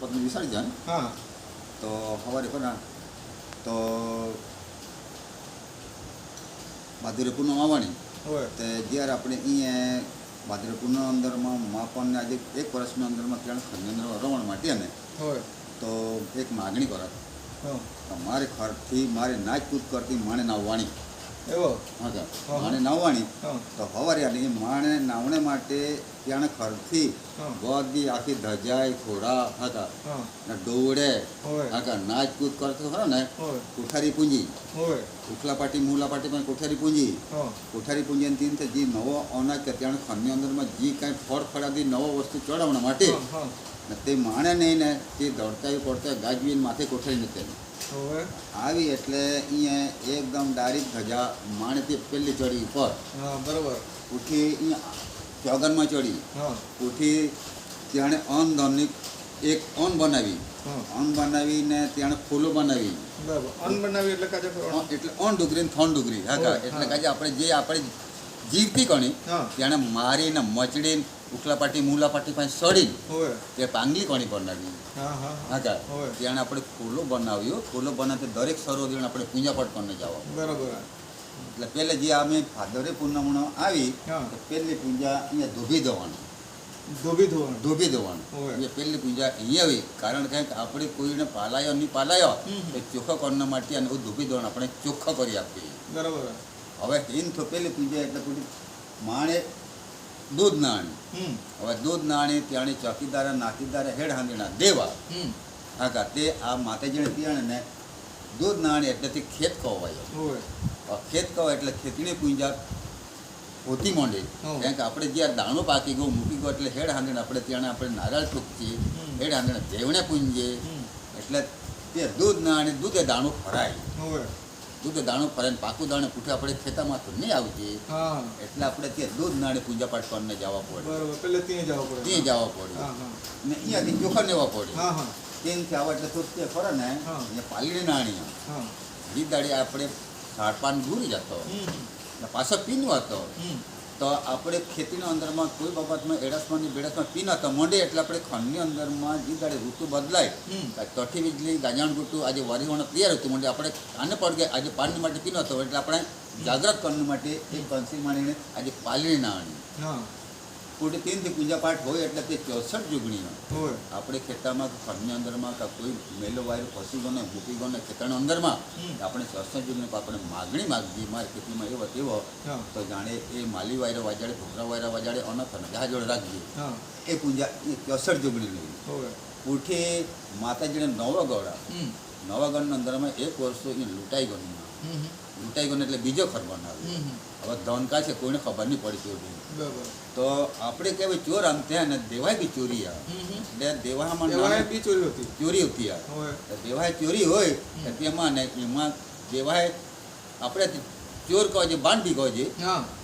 પત્ની વિસર્જન હા. તો સવારે કોના? તો ભાદુરે પૂનમ આવવાની તે જ્યારે આપણે અહીંયા ભાદરે પૂનમ અંદરમાં માપણને આજે એક વર્ષની અંદરમાં ત્યાં ખંડેન્દ્ર રમણ માટે ને તો એક માગણી કરત મારે ખરથી મારે નાચ કૂદ કરતી માણે નાવવાણી એવો? હા. માણે નાવવાણી તો હવારે માણે નાવણે માટે ત્યાં ખરથી બધી આખી ધજાય ખોરા હતા. ને દોડે આગળ નાચ કૂદ કરતો ખરો ને કોઠારી પૂંજી. ઉખલા પાટી મૂલા પાટી પણ કોઠારી પૂંજી. કોઠારી પૂંજી તીન જે નવો અનાજ કે ત્યાં અંદર અંદરમાં જે કાંઈ ફળ ફળાદી નવો વસ્તુ ચડાવવા માટે. ને તે માણે નહીં ને તે દોડતા પડતા ગાજવીને માથે કોઠારી નથી આવી એટલે અહીંયા એકદમ ડાયરેક ધજા માણે તે પેલી ચડી ઉપર. બરોબર. ઉઠી અહીંયા ચોગનમાં ચડી. ઉઠી ત્યાં અન્ન ધનની એક અન્ન બનાવી. હા. અન્ન બનાવીને ત્યાં ફૂલો બનાવી. અન બનાવી એટલે કાજે એટલે ઓન ડુગરી ને થોન ડુગરી હા એટલે. કાજે આપણે જે આપણે જીવતી કણી તેણે મારીને મચડીને ઉખલા પાટી મૂલા પાટી પાસે સડી તે પાંગલી કણી બનાવી. હા કા ત્યાં આપણે ફૂલો બનાવ્યો. ફૂલો બનાવતી દરેક સરોવર આપણે પૂજા પાઠ કરીને જવા બરોબર. એટલે પહેલે જે અમે ભાદરે પૂનમણો આવી પહેલી પૂજા અહીંયા ધોબી દેવાની ધોબી ધોવાનું? ધોબી દેવાનું હોય. એ પહેલી પૂજા અહીંયા આવી. કારણ કે આપણે કોઈને પાલાયો નહીં પાલાયો એ ચોખ્ખો કરવા માટે અને ધોબી દેવાનું આપણે ચોખ્ખો કરી આપીએ. બરોબર. હવે હિન તો પેલી પૂજા એટલે પૂરી માણે દૂધ નાણી. હવે દૂધ નાણી ત્યાંની ચોકીદારા નાકીદારા હેડ હાંદીના દેવા હા કા તે આ માતાજીને પીણે ને દૂધ નાણી એટલે તે ખેત કહેવાય. ખેત કહેવાય એટલે ખેતીની પૂંજા હોતી માંડે. કારણ કે આપણે જ્યાં દાણો પાકી ગયો મૂકી ગયો એટલે હેડ હાંદીને આપણે ત્યાં આપણે નારાળ ચૂકીએ હેડ હાંદીને જેવણે પૂંજીએ એટલે તે દૂધ નાણી દૂધે દાણો ફરાય દૂધે દાણો ફરાય ને પાકું દાણે પૂઠે આપણે ખેતામાં તો નહીં આવતી. એટલે આપણે ત્યાં દૂધ નાણે પૂજા પાઠ કરીને જવા પડે. ત્યાં જવા પડે. ત્યાં જવા પડે. ને અહીંયાથી ચોખા લેવા પડે. ત્યાંથી આવા એટલે તો તે ફરે ને એ પાલડી નાણી જી દાડી આપણે સાડપાન દૂરી જતો. પાછો પીનો હતો. તો આપણે ખેતીના અંદરમાં કોઈ બાબતમાં એડાસમાં ની બેડાસમાં પીન હતો મોડે એટલે આપણે ખંડની અંદરમાં જે દાડે ઋતુ બદલાય. તઠી વીજળી ગાજાણ ગુટું આજે વરિહોણ તૈયાર હતું મોડે આપણે આને પડ ગયા આજે પાણી માટે પીનો હતો એટલે આપણે જાગ્રત કરવા માટે એક કંસી માણીને આજે પાલડી નાણી. હા કુડી તીનથી પૂજા પાઠ હોય એટલે તે ચોસઠ જુગણીઓ હોય. આપણે ખેતરમાં ઘરની અંદરમાં કે કોઈ મેલો વાયરો પશુ ગણે મૂકી ગણે ખેતરના અંદરમાં આપણે ચોસઠ જુગણી આપણે માગણી માગવી મારી ખેતીમાં એવો તેવો તો જાણે એ માલી વાયરો વાજાડે ભોગરા વાયરા વાજાડે અનથ અને જહાજ જોડે રાખીએ એ પૂજા એ ચોસઠ જુગણી લેવી પૂઠે ઉઠી માતાજીને નવા ગોળા. નવા ગણના અંદરમાં એક વર્ષો એ લૂંટાઈ ગણી હમ ગયો એટલે બીજો ખરબાન આવ્યો હવે ધનકા છે કોઈને ખબર નહીં પડી ચોરી તો આપણે કહેવાય ચોર આમ ત્યાં અને દેવાય બી ચોરી આ. એટલે દેવામાં બી ચોરી હતી. ચોરી હતી આવે દેવાય ચોરી હોય તેમાં ને એમાં દેવાય આપણે ચોર કહો છે બાંધી કહો છે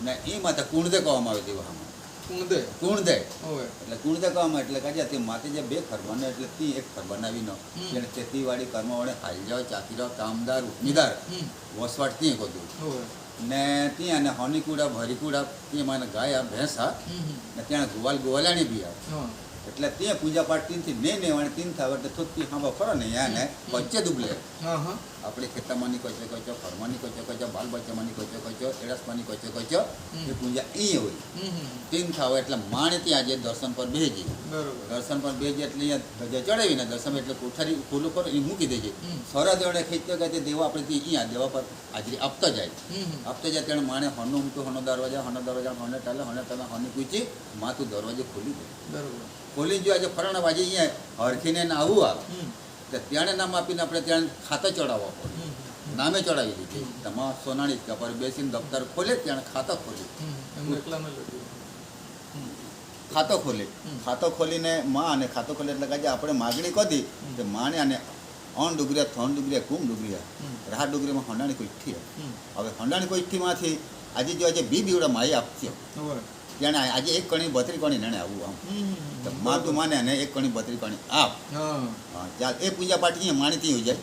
ને એમાં તો કુણદે કહેવામાં આવે દેવામાં એટલે કાજે તે જે બે એટલે તી એક. ખેતીવાડી કર્મવાળે કામદાર વસવાટ ત્યાં કોતું ને ત્યાં ને હનીકુડા ભરીકુડા ત્યાં મને ગાય ભેંસ હમ ને ત્યાં ગુવાલ ગોવાલાણી બી આવે. એટલે ત્યાં પૂજા પાઠ તીનથી નહીં નેવાણી તીન થાય એટલે થોડી હાંભા ફરો ને યા ને વચ્ચે દુબલે. હા હા. આપણે ખેતરમાંની કોચે કોચો ફરમાની કોચે કોચો બાલ બચ્ચામાંની કોચે કોચો એડાસમાંની કોચે કોચો એ પૂજા એ હોય. તેમ થાવ એટલે માણે ત્યાં જે દર્શન પર બેજી દર્શન પર બેજી એટલે અહીંયા ધજા ચડાવીને દર્શન એટલે કોઠારી ખુલ્લું પર એ મૂકી દેજે. હમ. સરા દેવડે ખેંચતો કે દેવા આપણે ત્યાં અહીંયા દેવા પર હાજરી આપતા જાય. આપતા જાય તેણે માણે હનો ઊમટું હનો દરવાજા હનો દરવાજા હને ટાલે હને ટાલે હને પૂછી માથું દરવાજો ખોલી દે. બરોબર. ખોલી જો આજે ફરણ વાજે અહીંયા હરખીને આવું આવે. હમ નામ આપીને આપણે ત્યાં ખાતા ચડાવવા પડે. નામે ચડાવી દીધી. તમા સોનાણી કપર બેસીને દફતર ખોલે ત્યાં ખાતો ખોલે ખાતો ખોલે ખાતો ખોલીને માં અને ખાતો ખોલે એટલે કાજે આપણે માગણી કરી કે માને અને અણ ડુગરિયા ત્રણ ડુગરિયા કુમ ડુગરિયા રાહ ડુગરીમાં હંડાણી કોઈ ઠી હવે હંડાણી કોઈ ઠીમાંથી આજે જો આજે બી બીવડા માય આપશે હોય આજે એક કણી બત્રી કણી નણે આવું આમ. માં તું માને અને એક કણી બત્રી કણી. આપ ચાલ. એ પૂજા પાઠ માણીથી હોય જાય.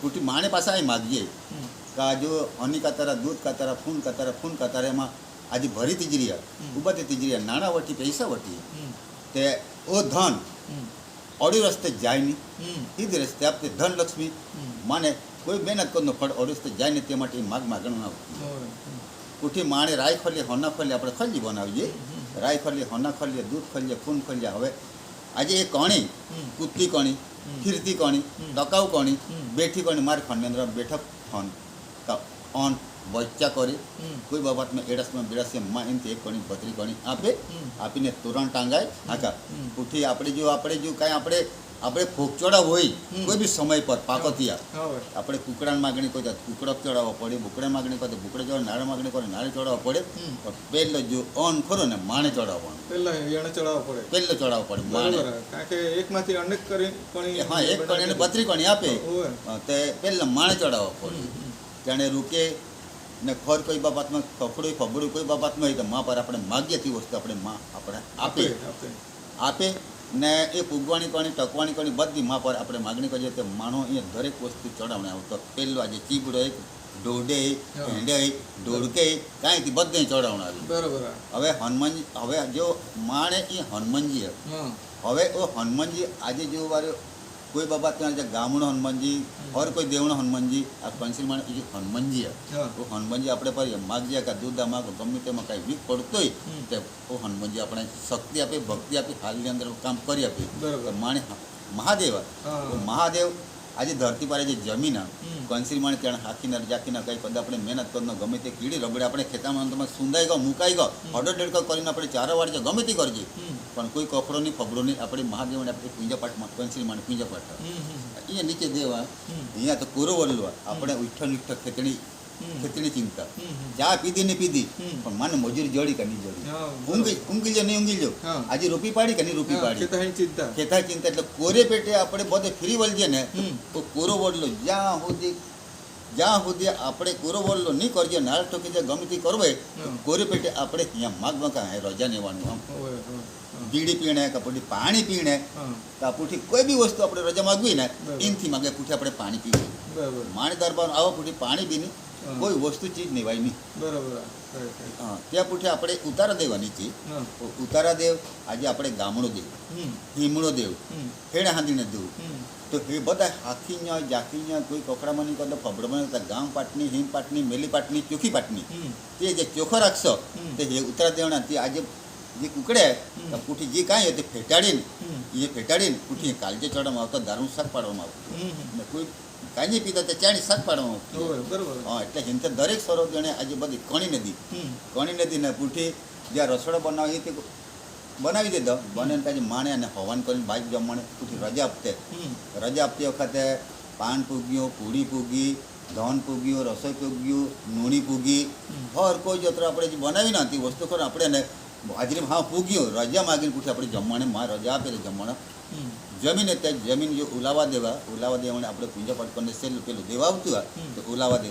કુટી માણે પાસે આવી માગીએ હમ. કે આ જો હની કતારા દૂધ કતારા ફૂન કતારા ફૂન કતારા એમાં આજે ભરી તિજરીયા. હમ. ઊભા તે તીજરીયા. નાણાં વટી પૈસા વટી. તે ઓ ધન. અડી રસ્તે જાય નહીં. સીધી રસ્તે આપતે ધન લક્ષ્મી. માને કોઈ મહેનત કરનો ફળ અડી રસ્તે જાય ને તે માટે માગ માગણ આવતું હોય હમ. ઉઠી માણે રાઈ ખોલીએ હોના ખોલીએ આપણે ખલ્લી બનાવીએ હમ. રાઈ ખોલીએ હોના ખોલીએ દૂધ ખોલીએ ખૂન ખોલીએ હવે આજે એ કણી હમ. કૂદતી કણી હમ. ફિરતી કણી હમ. ટકાઉ કણી હમ. બેઠી કણી માર ખંડની અંદર બેઠક ખન ઓન બચ્ચા કરી હમ. કોઈ બાબતમાં એડસમાં બેડસમાં માં એમ એક કણી બત્રી કણી આપે હમ. આપીને તોરણ ટાંગાય આકા હમ. ઉઠી આપણે જો આપણે જો કાંઈ આપણે આપણે ફોકચોડા હોય હમ. કોઈ બી સમય પર પાકોતિયા. થયા આપણે કુકડાની માગણી કોઈ કુકડો ચડાવવો પડે બુકડા માગણી કરે બુકડે ચડાવવા નાળા માગણી કરે નાળે ચડાવવા પડે. પણ પહેલો જો ઓન ખરો ને માણે ચડાવવાનું. પહેલા એને ચડાવવા પડે. પહેલો ચડાવવો પડે માણે. કારણ કે એકમાંથી અનેક કરી હા એક કણી એને બત્રી કણી આપે. તે પહેલા માણે ચડાવવો પડે. જાણે રૂકે ને ખોર કોઈ બાબતમાં કફડું ફબડું કોઈ બાબતમાં હોય તો મા પર આપણે માગીએ તે વસ્તુ આપણે મા આપણે આપે આપે. આપે ને એ પૂગવાની કણી ટકવાની કણી બધી માં પર આપણે માગણી કરીએ તો માણો અહીંયા દરેક વસ્તુ ચડાવણે આવતો પહેલો આજે ચીબડો એક ડોડે ભેંડે ડોડકે કાંઈથી બધે ચડાવણ આવ્યું બરોબર હવે હનુમાનજી હવે જો માણે એ હનુમાનજી. હવે એ હનુમાનજી આજે જો વારે કોઈ બાબા ત્યાં જે હનુમાનજી ઓર કોઈ દેવણો હનુમાનજી આ કંસી માણે એ હનુમાનજી તો હનુમાનજી આપણે પર માગીએ કે દૂધા માગો ગમે તેમાં કાંઈ વીક પડતો હોય તે ઓ હનુમાનજી આપણે શક્તિ આપે ભક્તિ આપી હાલની અંદર કામ કરી આપે. બરોબર. માણે મહાદેવ. તો મહાદેવ આજે ધરતી પર જે જમીન. માણે ત્યાં હાકીને જાકીને કંઈ પદ આપણે મહેનત કરીને ગમે તે કીડી રબડે આપણે ખેતામાં અંતમાં સુંદાઈ ગયો મુકાઈ ગયો હડો ડેડકો કરીને આપણે ચારો વાળજે ગમે તે કરજે. પણ કોઈ ફબડો નહીં આપણે મહાદેવને આપણે પૂજા પાઠમાં કંસરી માણે પૂજા પાઠ હમ હમ અહીંયા નીચે દેવા અહીંયા તો કોરો વલ્લવા આપણે ઉઠ્ઠ નિઠ્ઠ ખેતણી ખેતણી ચિંતા. ચા પીધી ને પીધી પણ મને મજૂરી જોડી કે નહીં જોડી? ઊંઘી ઊંઘી લો નહીં ઊંઘી જો આજે રૂપી પાડી કે નહીં રૂપી પાડી? ચિંતા. ખેતા ચિંતા. એટલે કોરે પેટે આપણે બધે ફ્રી વળજે ને તો કોરો વડલો જ્યાં સુધી જ્યાં સુધી આપણે કોરો વળલો નહીં કરજે નાળ ટોકી જે ગમે તે કરવે કોરી પેટે આપણે અહીંયા માગમાં મકા રજા લેવાનું આમ. બીડી પીણે કે પછી પાણી પીણે કાપુઠી કોઈ બી વસ્તુ આપણે રજા માગવી ને. એનથી માગે પૂઠી આપણે પાણી પીવી બરાબર. માણી દરબાર આવો પૂઠી પાણી પીની. કોઈ વસ્તુ ચીજ નિવાય નહીં. બરાબર. હા ત્યાં પૂઠે આપણે ઉતારા દેવાની છે ઉતારા દેવ આજે આપણે ગામડો દેવ. હિમણો દેવ. હમ. હાંદીને હાંધીને દેવ. તો એ બધા હાથીnya જાકીnya કોઈ કકડામાં નહીં કરતો ફબડમાં ગામ પાટની હિમ પાટની મેલી પાટની ચોખી પાટની. તે જે ચોખ્ખો રાખશો તે જે ઉતરા દેવના તે આજે જે કુકડે. પૂઠી જે કાંઈ તે ફેટાડીને એ ફેટાડીને પૂઠી કાલજે ચડવામાં આવતો દારૂ શાક પાડવામાં આવતું. ને કોઈ કાંઈ પીતા તે ચાણી શાક પાડવામાં આવતું. બરાબર હા એટલે હિંતે દરેક સરો જણે આજે બધી કણી નદી કણી નદી ને પૂઠી જ્યાં રસોડા બનાવી તે બનાવી દીધો. બને કાંઈ માણે અને હવન કરીને બાજુ જમણે પૂછી રજા આપતે. રજા આપતી વખતે પાન પૂગ્યું પૂરી પૂગી ધન પૂગ્યું રસોઈ પૂગ્યું નૂણી પૂગી. હર કોઈ જત્ર આપણે જે બનાવી નથી વસ્તુ ખરો આપણે એને હાજરી હા પૂગ્યું. રજા માગીને પૂછી આપણે જમવાને માં રજા આપે તો જમવાના જમીને ત્યાં જમીન જો ઉલાવા દેવા ઉલાવા દેવાને આપણે પૂજા પાઠ કરીને સેલું પેલું દેવા આવતું હોય. તો ઉલાવા દે.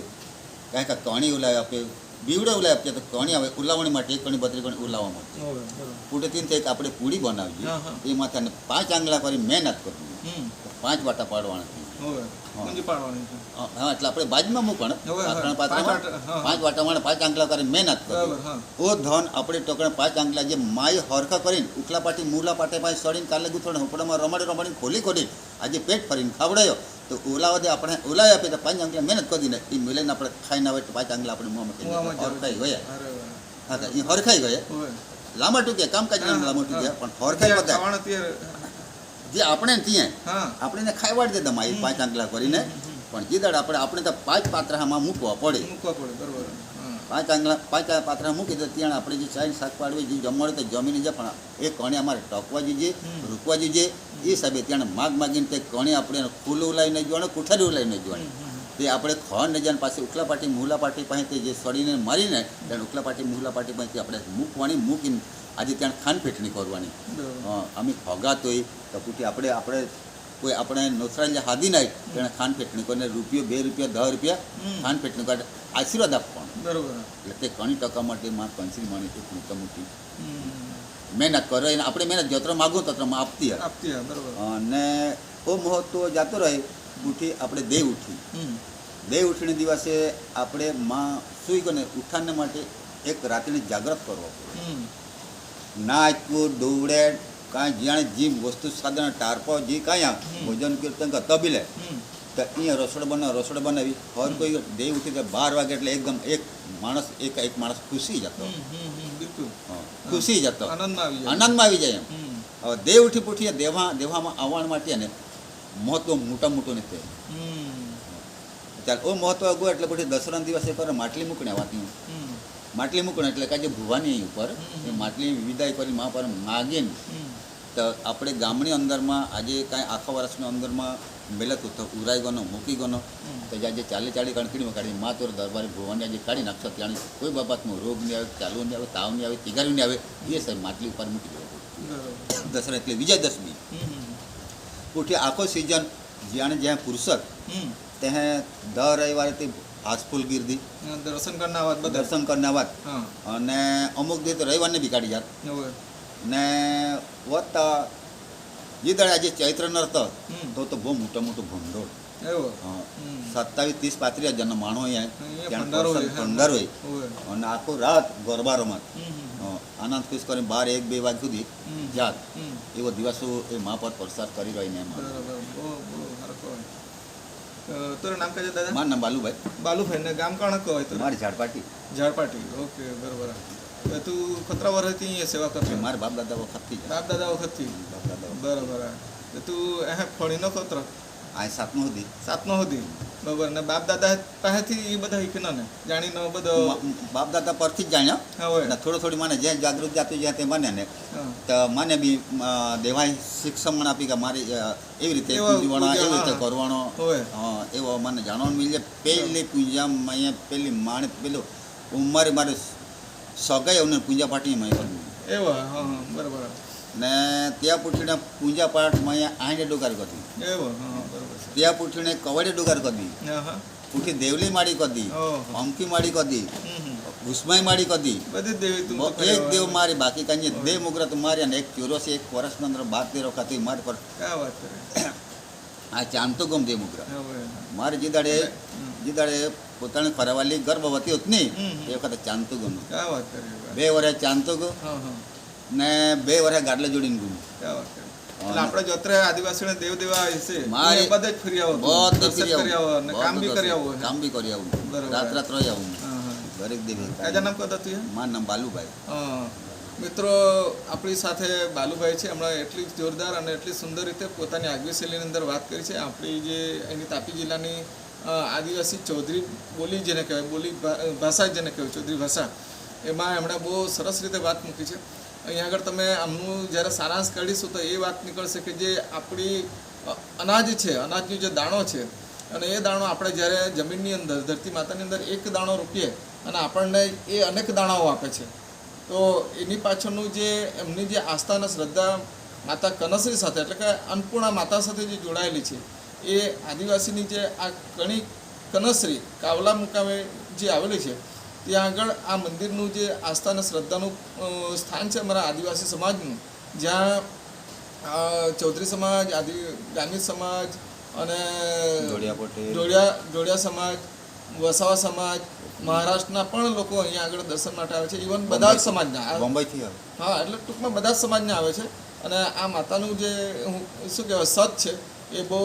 કાંઈ કાંઈ કણી ઉલાવી આપે બીવડે ઉલાવી આપ્યા તો કણી આવે ઉલાવણી માટે એક કણી બત્રી કણી ઉલાવવા માટે હોય પૂટે તીન એક આપણે પૂડી હા. એ માથે પાંચ આંગળા કરી મહેનત કરવી. પાંચ વાટા પાડવાના હા. એટલે આપણે બાજમાં મૂકણ. પાંચ વાટા, હા. પાંચ વાટામાં પાંચ આંગળા કરી મહેનત ઓ ધન આપણે ટોકણે પાંચ આંગળા જે માય હરખા કરીને ઉકલા પાટી મૂલા પાટે પાસે સડીને કાલે ગુથોડે હુપડામાં રમાડી રમાડીને ખોલી ખોલી આજે પેટ ફરીને ખાવડાયો. તો ઓલાવા દે આપણે ઓલાવી આપીએ તો પાંચ આંગળા મહેનત કરી દે એ મિલે આપણે ખાઈને હોય તો પાંચ આંગળા આપણે મોંમાં કરી મોંમાં હરખાઈ ગયા હા એ હરખાઈ ગયા હોય. લાંબા ટૂંક્યા કામકાજ હા, લાંબા ટૂંક્યા પણ હરખાઈ બધા. જે આપણે ને ત્યાં આપણે એને ખાઈ વાળી દેતા માઈ પાંચ આંગલા કરીને. પણ જે દાડ આપણે આપણે તો પાંચ પાત્રામાં મૂકવા પડે. મૂકવા પડે બરોબર. પાંચ આંગળા પાંચ પાત્રા મૂકી દે ત્યાં આપણે જે ચાઈ શાક પાડવી જે જમવાડે તો જમીને જાય પણ એ કણે અમારે ટકવા જોઈએ. રૂકવા જોઈએ એ હિસાબે ત્યાં માગ માગીને તે કણે આપણે ખુલ્લું ઉલાઈને જોવાનું કોઠારી ઉલાઈને જોવાની. તે આપણે ખણ ને જ્યાં પાસે ઉખલા પાટી મુહલા પાટી પાસે તે જે સડીને મારીને ત્યાં ઉખલા પાટી મુહલા પાટી પાસે આપણે મૂકવાની મૂકીને આજે ત્યાં ખાન ફેટણી કરવાની અમે ફગાત હોય તો પૂછી આપણે આપણે કોઈ આપણે નોસરા હાદી નાખી તેને ખાન પેટણી કરીને રૂપિયો બે રૂપિયા દહ રૂપિયા. ખાન પેટણી કાઢે આશીર્વાદ આપવાનો. બરોબર. એટલે તે ઘણી ટકા માટે માં કંસરી માણી એક મોટા. મોટી. મહેનત કરો એને આપણે મહેનત જત્ર માગો તત્રમાં આપતી આપતી અને ઓ મહત્વ જાતો રહે ઉઠી આપણે દેવ ઉઠી. દેવ ઉઠીને દિવસે આપણે માં સુઈ ગયો ને ઉઠાણને માટે એક રાત્રિને જાગ્રત કરવો પડે. નાચવું દોડે કાંઈ જાણે જી વસ્તુ સાધન ટારપો જે કાંઈ આ ભોજન કીર્તન કે તબીલે. તો અહીંયા રસોડ બનાવ રસોડ બનાવી. હર કોઈ દેવ ઉઠી બાર વાગે એટલે એકદમ એક માણસ એક એક માણસ ખુશી જતો. ખુશી જતો. આનંદમાં આવી જાય. જાય એમ. હવે દેવ ઉઠી પૂઠીએ દેવા દેવામાં આવવા માટે ને મહત્વ મોટા મોટું નથી. ચાલ ઓ મહત્વ ગયો એટલે પછી દસરા દિવસે પર માટલી મૂકણે આવતી માટલી મૂકણે એટલે કાજે ભુવાની ઉપર એ માટલી વિદાય કરી મા પર માગીને હમ. તો આપણે ગામની અંદરમાં આજે કાંઈ આખા વર્ષની અંદરમાં મેલતું તો ઉરાઈ ગયો મૂકી ગયો તો આજે ચાલી ચાલી કણકીડીમાં કાઢી મા તોર દરબારી ભુવાની આજે કાઢી નાખશો ત્યાં કોઈ બાબતમાં રોગ નહીં આવે ચાલુ નહીં આવે તાવ નહીં આવે તિગારી નહીં આવે એ સાહેબ માટલી ઉપર મૂકી બરોબર. દસરા એટલે વિજયદશમી ઉઠી આખો સિઝન જ્યાં જ્યાં પુરુષક. ત્યાં દર રવિવારે તે હાસફૂલ ગીરદી દર્શન કરના વાત દર્શન કરના વાત. અને અમુક દિવસ રવિવારને બી કાઢી જાત. ને વધતા જે દાડે આજે ચૈત્ર નરત તો તો બહુ મોટો મોટો ભંડોળ. સત્તાવીસ ત્રીસ પાંત્રીસ માણો અહીંયા અહીંયા ત્યાં ભંડારો હોય, હોય. હોય. અને આખો રાત ગરબા રમત. આનંદ ખુશ કરીને બાર એક બે વાગ સુધી જાત. એવો દિવસો એ મા પર પ્રસાર કરી રહીને કહેવાય. અ, તારું નામ કહેજે દાદા? મારું નામ બાલુભાઈ. બાલુભાઈ ને ગામ કણક કહેવાય તો મારી ઝાડપાટી. ઝાડપાટી. ઓકે બરોબર. તો ખતરા વર્ષથી અહીંયા સેવા કરતો? મારા બાપ દાદા વખતથી બાપ દાદા વખતથી બાપ દાદા. બરોબર તો તું એ ફળીનો ખતરો? આ સાતનો સુધી. સાતનો હતી બરાબર ને બાપ દાદા પાસેથી એ બધા શીખના ને? જાણીનો બધો બાપ દાદા પરથી જ જાણ્યો. ને થોડો થોડી મને જ્યાં જાગૃત જાતું જ્યાં તે મને ને. તો મને બી દેવાય શિક્ષણ આપી કે મારી એવી રીતે પૂજવાનો એવી રીતે કરવાનો. હોય. હા એવો મને જાણવાનું મળે પહેલી પૂજા અહીંયા પેલી માણે પેલું ઉંમરે મારે સગાઈ અને પૂજા પાઠી મેં કર્યું એવા હા હા બરોબર ને ત્યાં પૂછીને પૂજા પાઠ મેં અહીંયા આઈને ડુગાર કરી એવો હા ત્યાં પૂછીને કવડે ડુગાર કરી હા દેવલી માડી કરી ઓહો. અમકી માડી કરી હમ હમ. ઉસ્માઈ માડી કરી બધી દેવી એક દેવ મારી બાકી કાંઈ દેવ મુગ્રત મારી અને એક ચોરસી એક વર્ષની અંદર બાર તેર વખત મારી પર આ ચાંતો ગમ દેવ મુગ્ર મારી હોય મારે જે દાડે હમ. દાડે પોતાની ફરવાલી ગર્ભવતી હતી. એ વખતે કરી વાત. બે વર્ષે ચાંતો ગો હા હા. ને બે વર્ષે ગાડલે જોડીને ગુમ. ક્યાં વાત કરી? એટલે આપણે જોત્રે આદિવાસીને દેવ દેવા છે મારી- બધે જ ફરી આવો બધે ફરી આવો. કામ બી કરી આવો કામ બી કરી આવું. રાત રાત રહી આવું. હા હા. દરેક દેવી કાજા નામ તું મારું નામ બાલુભાઈ. હા. મિત્રો આપણી સાથે બાલુભાઈ છે. હમણાં એટલી જોરદાર અને એટલી સુંદર રીતે પોતાની આગવી શૈલીની અંદર વાત કરી છે. આપણી જે એની તાપી જિલ્લાની આદિવાસી ચૌધરી બોલી જેને કહેવાય, બોલી ભાષા જેને કહેવાય, ચૌધરી ભાષા, એમાં એમણે બહુ સરસ રીતે વાત મૂકી છે. અહીંયા આગળ તમે આમનું જ્યારે સારાંશ કાઢીશું તો એ વાત નીકળશે કે જે આપણી અનાજ છે, અનાજનો જે દાણો છે, અને એ દાણો આપણે જ્યારે જમીનની અંદર, ધરતી માતાની અંદર એક દાણો રોપીએ અને આપણને એ અનેક દાણાઓ આપે છે, તો એની પાછળનું જે, એમની જે આસ્થા અને શ્રદ્ધા માતા કનસરી સાથે, એટલે કે અન્નપૂર્ણા માતા સાથે જે જોડાયેલી છે એ આદિવાસીની જે આ કણી કનસરી કાવલા મુકામે જે આવેલી છે ત્યાં આગળ આ મંદિરનું જે આસ્થા અને શ્રદ્ધાનું સ્થાન છે અમારા આદિવાસી સમાજનું. જ્યાં ચૌધરી સમાજ આદિ ગામી સમાજ અને જોડિયા જોડિયા સમાજ વસાવા સમાજ મહારાષ્ટ્રના પણ લોકો અહીંયા આગળ દર્શન માટે આવે છે. ઇવન બધા જ સમાજના બોમ્બેથી હા એટલે ટૂંકમાં બધા જ સમાજના આવે છે. અને આ માતાનું જે હું શું કહેવાય સત છે એ બહુ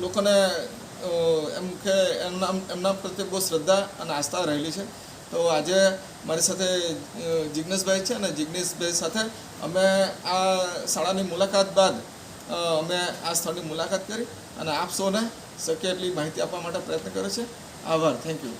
લોકોને એમ કે, એમના એમના પ્રત્યે બહુ શ્રદ્ધા અને આસ્થા રહેલી છે. તો આજે મારી સાથે જિજ્ઞેશભાઈ છે અને જિજ્ઞેશભાઈ સાથે અમે આ શાળાની મુલાકાત બાદ અમે આ સ્થળની મુલાકાત કરી અને આપ સૌને શક્ય એટલી માહિતી આપવા માટે પ્રયત્ન કર્યો છે. આભાર. Thank you